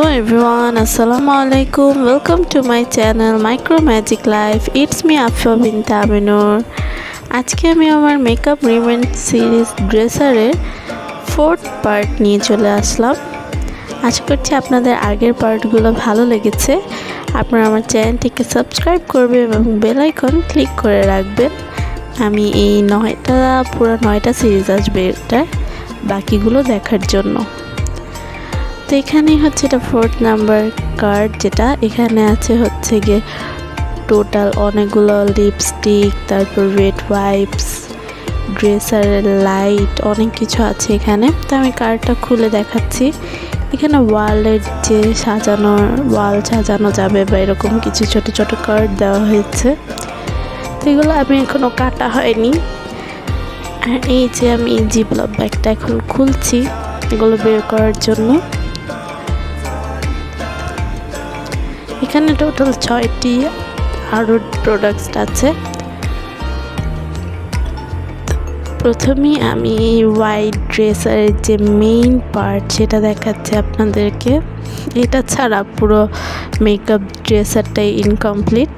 Hello everyone, Assalamu alaikum. Welcome to my channel Micro Magic Life. It's me Afia বিনতে আমিনুর আজকে আমি আমার makeup রিমেন্ট সিরিজ ড্রেসারের ফোর্থ পার্ট নিয়ে চলে আসলাম। আশা করছি আপনাদের আগের পার্টগুলো ভালো লেগেছে। আপনারা আমার চ্যানেলটিকে সাবস্ক্রাইব করবে এবং বেল ক্লিক করে রাখবেন। আমি এই নয়টা পুরো নয়টা সিরিজ আসবে এটার বাকিগুলো দেখার জন্য। তো এখানেই হচ্ছে এটা ফোর্থ নাম্বার কার্ড যেটা এখানে আছে হচ্ছে গিয়ে টোটাল অনেকগুলো লিপস্টিক তারপর রেড ওয়াইপস ড্রেসারের লাইট অনেক কিছু আছে এখানে। তো আমি কার্ডটা খুলে দেখাচ্ছি। এখানে ওয়ালের যে সাজানো ওয়াল সাজানো যাবে বা এরকম কিছু ছোট ছোট কার্ড দেওয়া হয়েছে। তো এগুলো আমি এখনও কাটা হয়নি। আর এই যে আমি জিপলপ ব্যাগটা এখন খুলছি, এগুলো বের করার জন্য। এখানে টোটাল ছয়টি আরও প্রোডাক্টস আছে। প্রথমেই আমি হোয়াইট ড্রেসারের যে মেইন পার্ট সেটা দেখাচ্ছি আপনাদেরকে। এটা ছাড়া পুরো মেকআপ ড্রেসারটাই ইনকমপ্লিট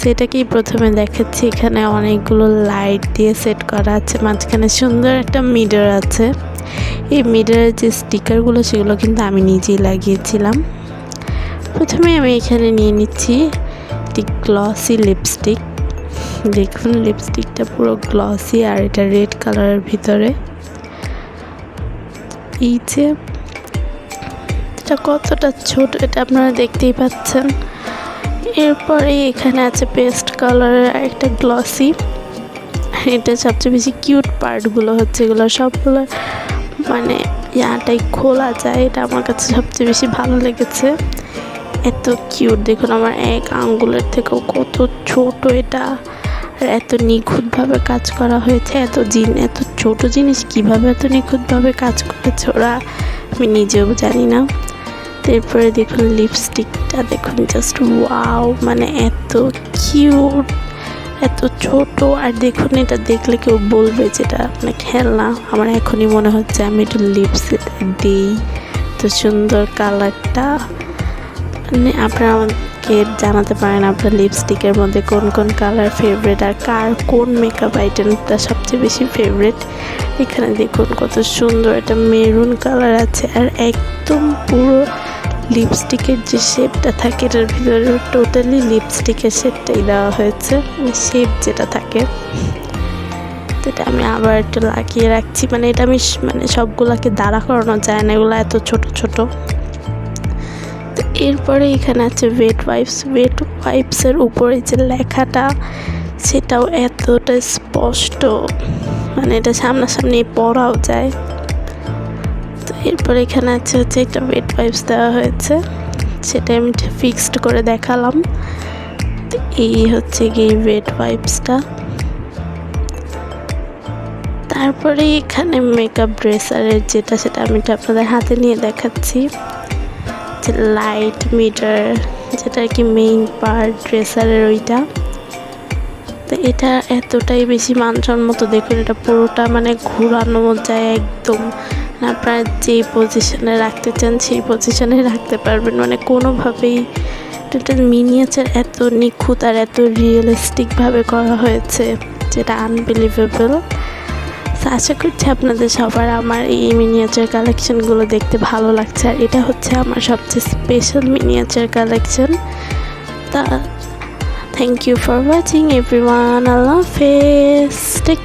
সেটাকেই প্রথমে দেখাচ্ছি, এখানে অনেকগুলো লাইট দিয়ে সেট করা আছে। মাঝখানে সুন্দর একটা মিডার আছে। এই মিডারের যে স্টিকারগুলো সেগুলো কিন্তু আমি নিজেই লাগিয়েছিলাম। প্রথমে আমি এখানে নিয়ে নিচ্ছি একটি গ্লসি লিপস্টিক দেখুন লিপস্টিকটা পুরো গ্লসি আর এটা রেড কালারের ভিতরে। এই যে, এটা কতটা ছোট এটা আপনারা দেখতেই পাচ্ছেন। এরপরে এখানে আছে পেস্ট কালারের একটা গ্লসি এটা সবচেয়ে বেশি কিউট পার্টগুলো হচ্ছে এগুলো সবগুলো মানে ইয়াটাই খোলা যায়, এটা আমার কাছে সবচেয়ে বেশি ভালো লেগেছে। এত কিউট দেখুন আমার এক আঙ্গুলের থেকেও কত ছোট এটা। আর এত নিখুঁতভাবে কাজ করা হয়েছে, এত জিন এত ছোট জিনিস কীভাবে এত নিখুঁতভাবে কাজ করেছে ওরা, আমি নিজেও জানি না। তারপরে দেখুন লিপস্টিকটা দেখুন জাস্ট ওয়াও মানে এত কিউট এত ছোট। আর দেখুন এটা দেখলে কেউ বলবে যেটা মানে খেলনা। আমার এখনই মনে হচ্ছে আমি একটু লিপস দিই। তো সুন্দর কালারটা আপনারা আমাকে জানাতে পারেন আপনার লিপস্টিকের মধ্যে কোন কোন কালার ফেভারেট আর কার কোন মেকআপ আইটেমটা সবচেয়ে বেশি ফেভারেট এখানে দেখুন কত সুন্দর একটা মেরুন কালার আছে আর একদম পুরো লিপস্টিকের যে শেপটা থাকে এটার ভিতরে টোটালি লিপস্টিকের শেপটাই দেওয়া হয়েছে শেপ যেটা থাকে। তো এটা আমি আবার একটু লাগিয়ে রাখছি। মানে এটা আমি মানে সবগুলোকে দাঁড়া করানো যায় না, এগুলো এত ছোট ছোট। এরপরে এখানে আছে ওয়েট ওয়াইপস ওয়েট ওয়াইপসের উপরে যে লেখাটা, সেটাও এতটা স্পষ্ট। মানে এটা সামনাসামনি পড়াও যায়। তো এরপরে এখানে আছে হচ্ছে একটা ওয়েট ওয়াইপস দেওয়া হয়েছে। সেটা আমি ফিক্সড করে দেখালাম। তো এই হচ্ছে গিয়ে ওয়েট ওয়াইপসটা তারপরে এখানে মেকআপ ড্রেসারের যেটা, সেটা আমি আপনাদের হাতে নিয়ে দেখাচ্ছি। লাইট মিটার যেটা আর কি মেইন পার্ট ড্রেসারের ওইটা। তো এটা এতটাই বেশি মানসম্মত, দেখুন এটা পুরোটা মানে ঘোরানো যায় একদম। আপনারা যে পজিশনে রাখতে চান সেই পজিশনে রাখতে পারবেন। মানে কোনোভাবেই টোটাল মিনিয়েচার এত নিখুঁত আর এত রিয়েলিস্টিকভাবে করা হয়েছে, যেটা আনবিলিভেবল আশা করছি আপনাদের সবার আমার এই মিনিয়েচার কালেকশনগুলো দেখতে ভালো লাগছে। আর এটা হচ্ছে আমার সবচেয়ে স্পেশাল মিনিয়েচার কালেকশান তা thank you for watching everyone Allah face take